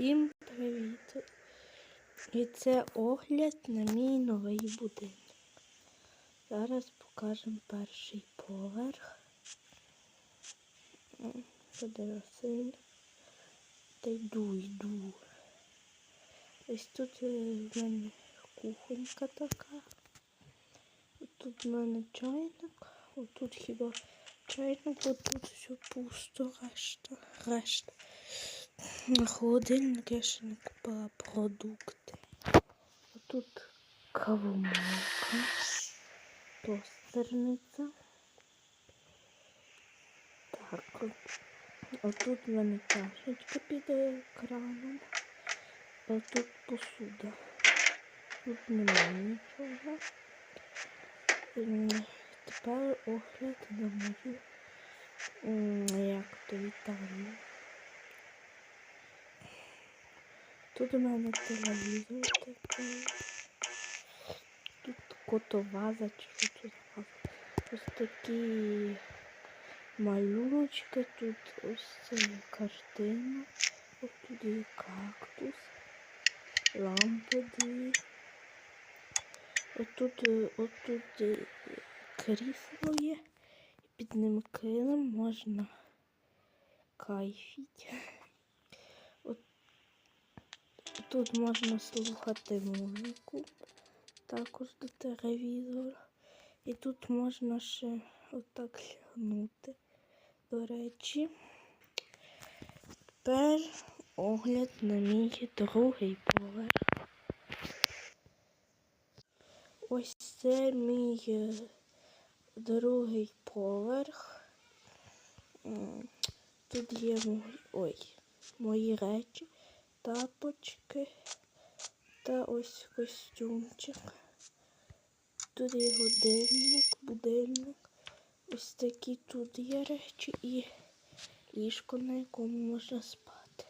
Всім привіт! І це огляд на мій новий будинок. Зараз покажемо перший поверх. Подеросин. Та йду, йду. Ось тут е, в мене кухонька така. Тут в мене чайник. Отут хіба чайник, отут все пусто, решта. решта. На холодильник я ще не купила продукти. Тут кавомолка, тостерниця. Так, от, отут в мене чашечка під екраном. А тут посуда. Тут немає нічого. Тепер огляд на мою як то Італію. Тут у мене телевізор такий. Тут котоваза чи тут. Ось такі малюночки, тут ось це картина. Ось тут є кактус, лампи дві. Отут, е, отут е, крісло є. Під ним килим можна кайфіть. Тут можна слухати музику, також до телевізора. І тут можна ще отак лягнути. До речі, тепер огляд на мій другий поверх. Ось це мій е, другий поверх. Тут є мої, ой, мої речі тапочки та ось костюмчик. Тут є годинник, будильник. Ось такі тут є речі і ліжко, на якому можна спати.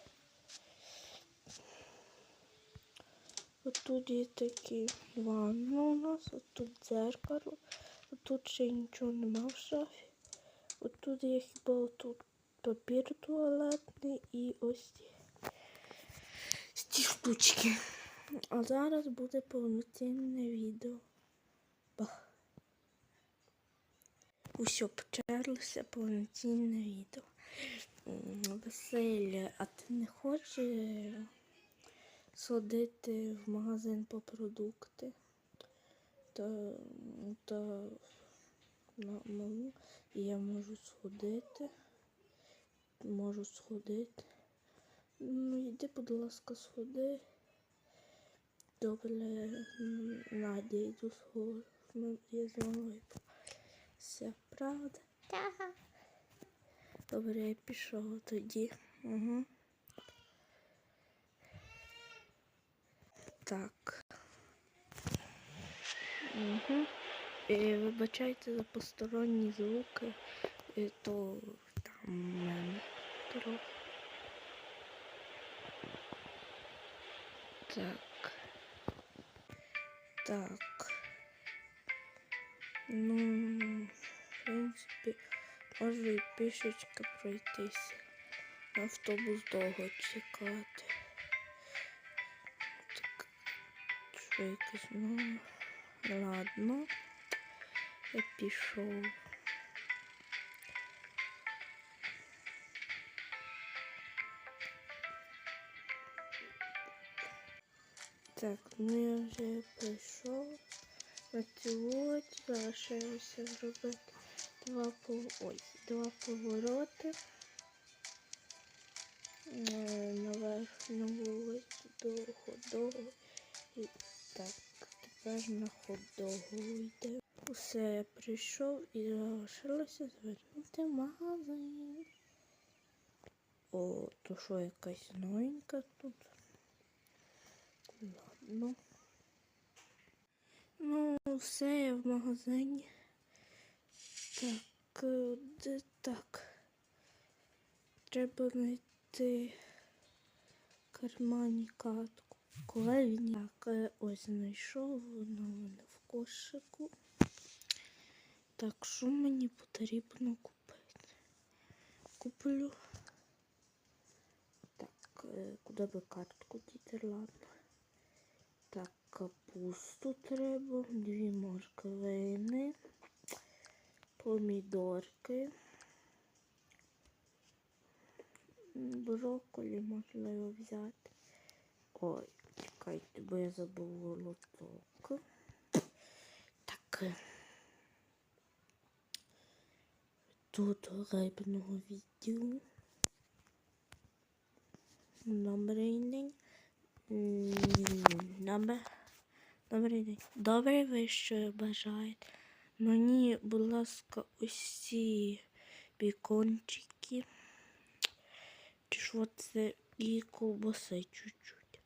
Отут є такі ванна у нас, отут дзеркало, отут ще нічого нема в шафі. Отут є хіба отут папір туалетний і ось штучки. А зараз буде повноцінне відео. Бах. Усьо почалося повноцінне відео. Василь, а ти не хочеш сходити в магазин по продукти? Та, та на маму я можу сходити. Можу сходити. Ну, йди, будь ласка, сходи. Добре, Надя, йду сходу. Ну, я з мамою. Все, правда? Так. Добре, я пішов тоді. Угу. Так. Угу. І вибачайте за посторонні звуки, і то там мене трохи. Так. Так. Ну, в принципі, можу і пішечки пройтися. Автобус довго чекати. Так, що якось, ну, ладно. Я пішов. Так, ну я вже прийшов на цю вулицю. Залишилося зробити два. Ой, два повороти е, на вулицю до ходову. І так, тепер на ходову йде. Усе, я прийшов і залишилося звернути магазин. О, то що якась новенька тут. Ладно. Ну, все я в магазині. Так, е, де так. Треба знайти в кармані картку. Коли він так, е, ось знайшов, воно в мене в кошику. Так, що мені потрібно купити? Куплю. Так. е, куди би картку діти, ладно. Так, капусту треба, дві морквини, помідорки. Брокколі можна його взяти. Ой, чекайте, бо я забув лоток. Так. Тут рибного відділу. Добрий день. Добре. Добрий день. Добре ви що бажаєте. Мені, будь ласка, ці бікончики. Чи що це і ковбаси чуть-чуть.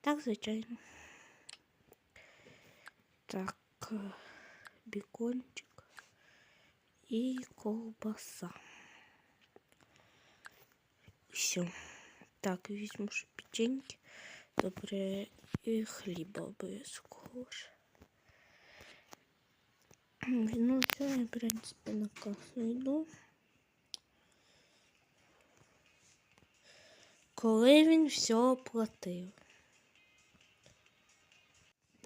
Так, звичайно. Так, е, бікончик і ковбаса. Все. Так, візьму ще печеньки. Добре, і хліба обов'язково. Ну, все, я, в принципі, на касу йду. Коли він все оплатив.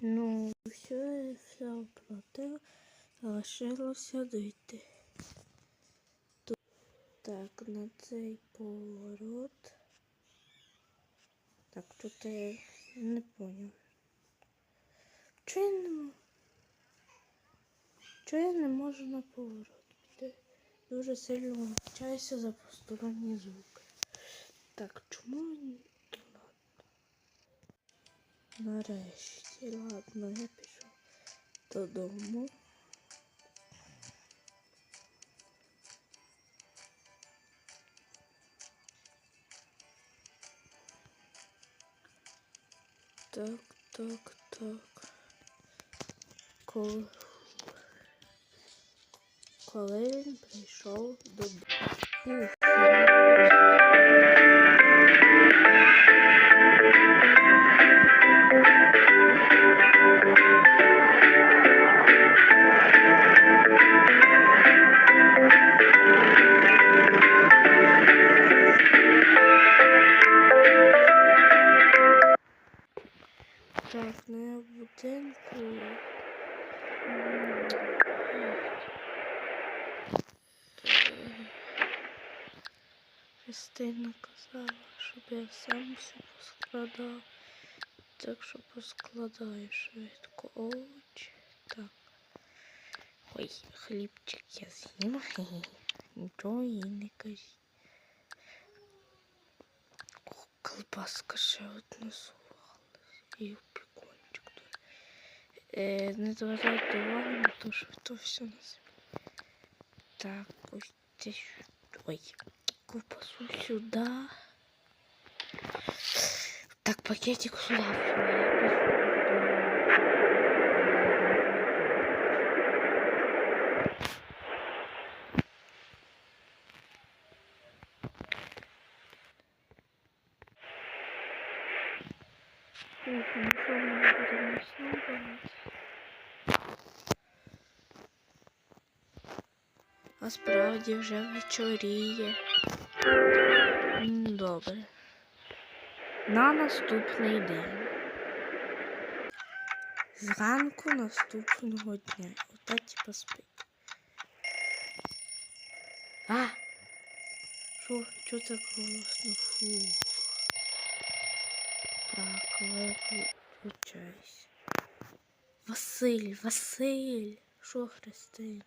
Ну, все, я все оплатив. Залишилося дойти. Так, на цей поворот. Так, тут я не поняв. Чого я не? Чого я не можу на поворот піти? Дуже сильно вивчаюся за посторонні звуки. Так, чому. Нарешті, ладно, я пішов додому. Так, так, так. Коли, коли він прийшов додому. Щоб я сам все поскладав. Так що поскладаю швидко овочі. Так. Ой, хлібчик я з'їм. Нічого їй не кажіть. О, колбаска ще одна сувалась. І пікончик тут. Е, не зважайте увагу на те, що то все на землі. Так, ось це сю- Ой, ковбасу сюди. Так, пакетик сюда. всё, я пишу, что- Ой, ну что мы будем насиловать? А справді вже вечоріє. М, Добре. На наступний день. Зранку наступного дня. Ота типа спить. А! Що? Чого так голосно? Фу. Так, виключайся. Василь, Василь! Що, Христина?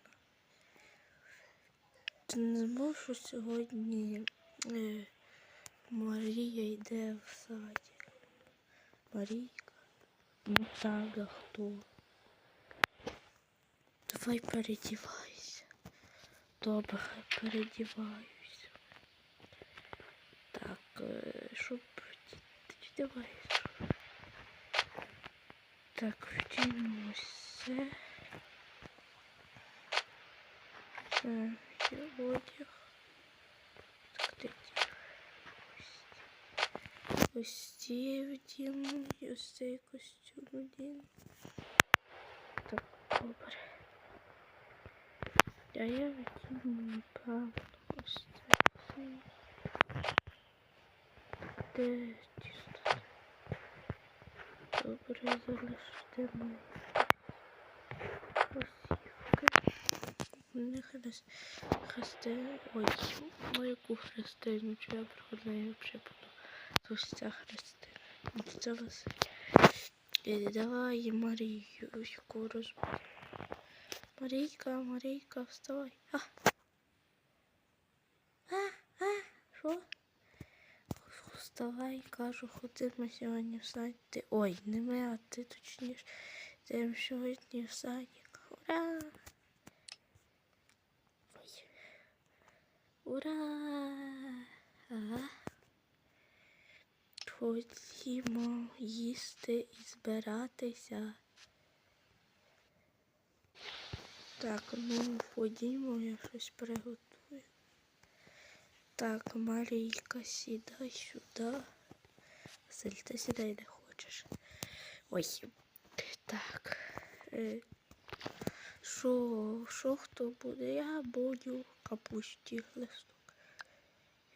Ти не що сьогодні е, Марія йде в садик? Марійка? Ну так, а хто? Давай передівайся. Добре, передіваюся. Так, е, щоб вдівайся. Так, вдінуся. Це є одяг. Так, де ті? Ось. Ці вдіну, ось цей костюм вдіну. Так, добре. А я вдіну, напевно, ось цей. тісто. Добре, залишити мої посівки. Нехай десь хрести. Ой, яку хрестину, чи я про неї взагалі це Василь. І давай Марію розбудемо. Марійка, Марійка, вставай. А, а, а, що? Вставай, кажу, ходимо сьогодні в садик. Ой, не ми, а ти точніше. Йдемо сьогодні в садик. Ура! Ура! Ага. Ходімо їсти і збиратися. Так, ну ходімо, я щось приготую. Так, Марійка, сідай сюди. Василь, ти сідай де хочеш. Ой. Так. Е, Що, що хто буде? Я буду капусті листок.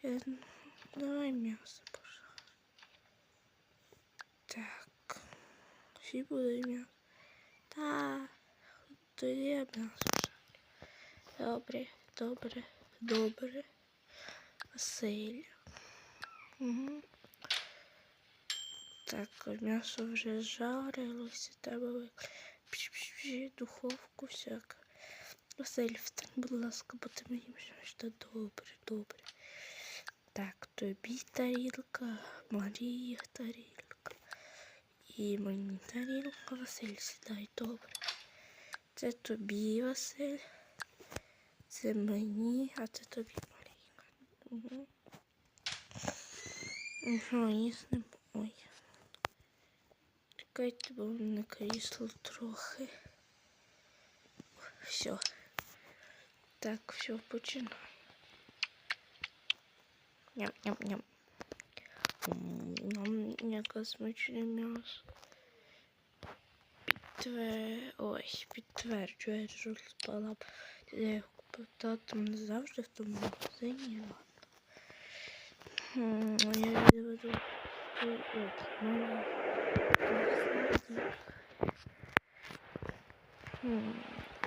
Е, Давай м'ясо. Так. Всі буде м'ясо. Так. Тоді я м'ясо. Добре, добре, добре. Василь. Угу. Так, м'ясо вже жарилося, треба викликати духовку всяку. Василь, встань, будь ласка, бо ти мені вже добре, добре. Так, тобі тарілка, Марія тарілка. І мені тарілка, Василь, сідай, добре. Це тобі, Василь. Це мені, а це тобі, Марійка. Угу. Ага, їсти. Ой. Чекайте, бо мене крісло трохи. Все. Так, все, починаємо. Ням-ням-ням. Нам яке смачне м'ясо. Підтвер... Ой, підтверджує, що спала. Я купив не завжди в тому магазині. Я відведу.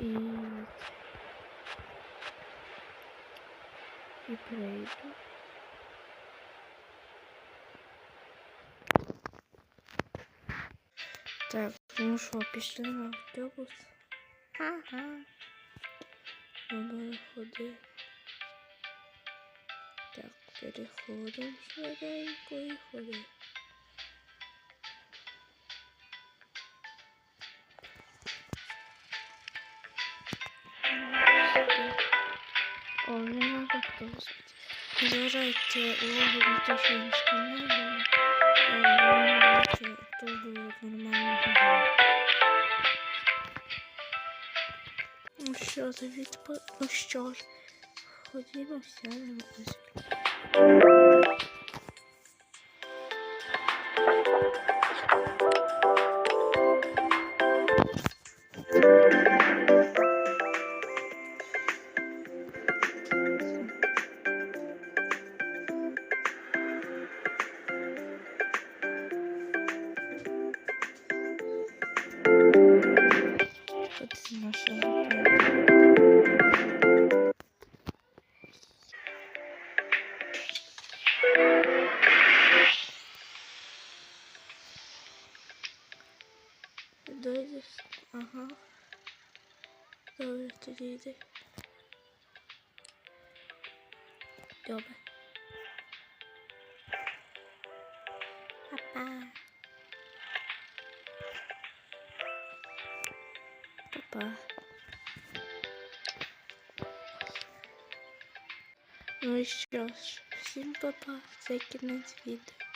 І... І прийду. Так, ну що, пішли на автобус. Ага. Добре, ходи. Так, переходимо швиденько і ходи. О, не надо автобус. Зважайте увагу на те, що він сканує. Того нормального. Ну що, за відпо... Ну що ж, ходімо, сядемо ось. Добре, тоді йди. Добре. Папа. Папа. Ну і що ж, всім папа, це кінець відео.